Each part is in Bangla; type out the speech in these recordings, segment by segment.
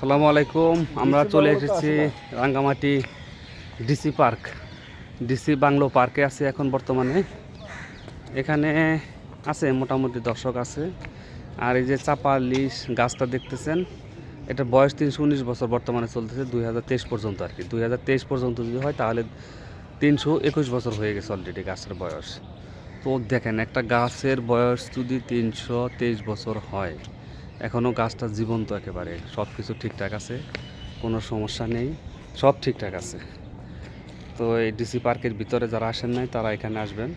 আসসালামু আলাইকুম। আমরা চলে এসেছি Rangamati DC park. DC bungalow পার্কে আছি এখন বর্তমানে। এখানে আছে মোটামুটি দর্শক আছে। আর এই যে চাপা লিশ গাছটা দেখতেছেন এটা বয়স তিনশো উনিশ বছর বর্তমানে চলতেছে দুই হাজার তেইশ পর্যন্ত আর কি। দুই হাজার তেইশ পর্যন্ত যদি হয় তাহলে তিনশো একুশ বছর হয়ে গেছে অলরেডি গাছের বয়স। তো দেখেন একটা গাছের বয়স যদি তিনশো তেইশ বছর হয় এখনও গাছটা জীবন্ত একেবারে। সব কিছু ঠিকঠাক আছে, কোনো সমস্যা নেই, সব ঠিকঠাক আছে। তো এই ডিসি পার্কের ভিতরে যারা আসেন নাই, তারা এখানে আসবেন।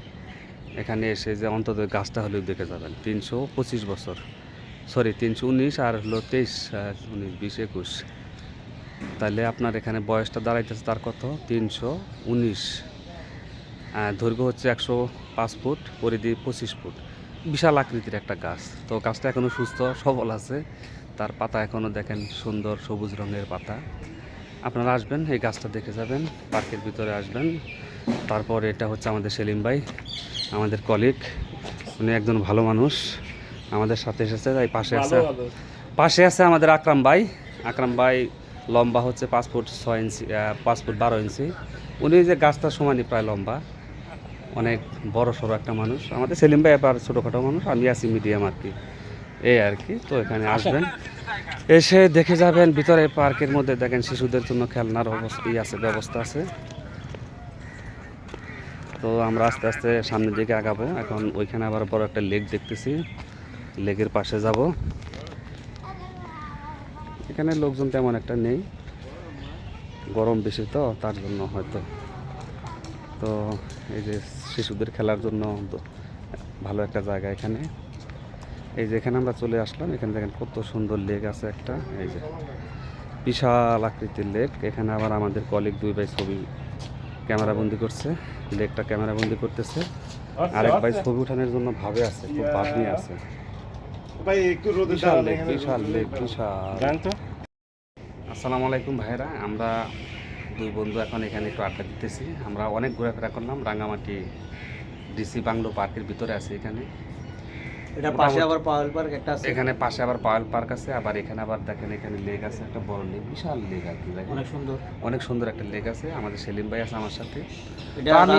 এখানে এসে যে অন্তত গাছটা হলেও দেখে যাবেন। তিনশো পঁচিশ বছর, সরি, তিনশো উনিশ আর হলো তেইশ উনিশ, বিশ, একুশ। তাহলে আপনার এখানে বয়সটা দাঁড়াইতেছে তার কত? তিনশো উনিশ। দৈর্ঘ্য হচ্ছে একশো পাঁচ ফুট, পরিধি পঁচিশ ফুট। বিশাল আকৃতির একটা গাছ। তো গাছটা এখনও সুস্থ সবল আছে। তার পাতা এখনও দেখেন সুন্দর সবুজ রঙের পাতা। আপনারা আসবেন এই গাছটা দেখে যাবেন পার্কের ভিতরে আসবেন। তারপর এটা হচ্ছে আমাদের সেলিম ভাই আমাদের কলিগ উনি একজন ভালো মানুষ আমাদের সাথে এসেছে তাই পাশে আছে। পাশে আছে আমাদের আকরাম ভাই। আকরাম ভাই লম্বা হচ্ছে পাঁচ ফুট ছয় ইঞ্চি পাঁচ ফুট বারো ইঞ্চি। উনি যে গাছটা সমানই প্রায় লম্বা। অনেক বড় সড়ো একটা মানুষ। আমাদের সেলিম ভাই এবার ছোটোখাটো মানুষ আমি আছি মিডিয়াম আর কি। এই আর কি তো এখানে আসবেন। এসে দেখে যাবেন ভিতরে পার্কের মধ্যে দেখেন শিশুদের জন্য খেলনার অবস্থা আছে ব্যবস্থা আছে। তো আমরা আস্তে আস্তে সামনের দিকে আগাবো। এখন ওইখানে আবার বড় একটা লেক দেখতেছি। লেকের পাশে যাব। এখানে লোকজন তেমন একটা নেই। গরম বেশি তো তার জন্য হয়তো। তো এই যে শিশুদের খেলার জন্য ভালো একটা জায়গা এখানে। এই যে এখানে আমরা চলে আসলাম এখানে দেখেন কত সুন্দর লেক আছে একটা এই যে বিশাল আকৃতির লেক। এখানে আবার আমাদের কলিগ দুই ভাই ছবি ক্যামেরা বন্দি করছে লেকটা ক্যামেরা বন্দি করতেছে আরেক ভাই ছবি উঠানোর জন্য ভাবে আছে খুব ভাব নিয়ে আছে। বিশাল লেক বিশাল লেক বিশাল। আসসালামু আলাইকুম ভাইরা আমরা দুই বন্ধু এখন এখানে একটু আড্ডা দিতেছি। আমরা অনেক ঘোরাফেরা করলাম রাঙামাটি ডিসি বাংলো পার্কের ভিতরে আছে এখানে। এটা পাশে আবার পাওয়ার পার্ক একটা আছে। এখানে পাশে আবার পাওয়াল পার্ক আছে আবার এখানে আবার দেখেন এখানে লেক আছে একটা বড় লেক বিশাল লেক আর কি। অনেক সুন্দর। অনেক সুন্দর একটা লেক আছে আমাদের সেলিম ভাই আছে আমার সাথে। আমি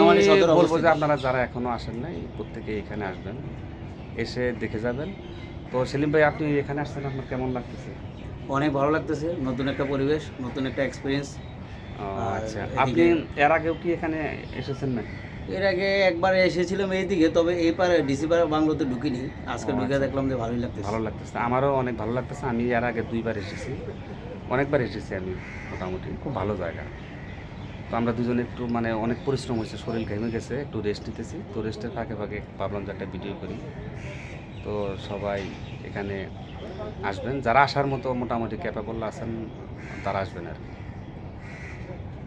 বলব যে আপনারা যারা এখনও আসেন নাই প্রত্যেকে এখানে আসবেন এসে দেখে যাবেন। তো সেলিম ভাই আপনি এখানে আসছেন আপনার কেমন লাগতেছে? অনেক ভালো লাগতেছে নতুন একটা পরিবেশ নতুন একটা এক্সপিরিয়েন্স আচ্ছা। আপনি এর আগেও কি এখানে এসেছেন না এর আগে একবার এসেছিলাম এইদিকে তবে এই পারে ডিসি পারে বাংলোতে ঢুকিনি। আজকে ঢুকে আচ্ছা। দেখলাম যে ভালোই লাগতেছে। ভালো লাগতেছে। আমারও অনেক ভালো লাগতেছে। আমি এর আগে দুইবার এসেছি। অনেকবার এসেছি আমি মোটামুটি। খুব ভালো জায়গা। তো আমরা দুজনে একটু মানে অনেক পরিশ্রম হয়েছে। শরীর ঘেমে গেছে একটু রেস্ট নিতেছি। তো রেস্টের ফাঁকে ফাঁকে ভাবলাম যে একটা ভিডিও করি। তো সবাই এখানে আসবেন। যারা আসার মতো মোটামুটি ক্যাপাবল আছেন তারা আসবেন আর কি।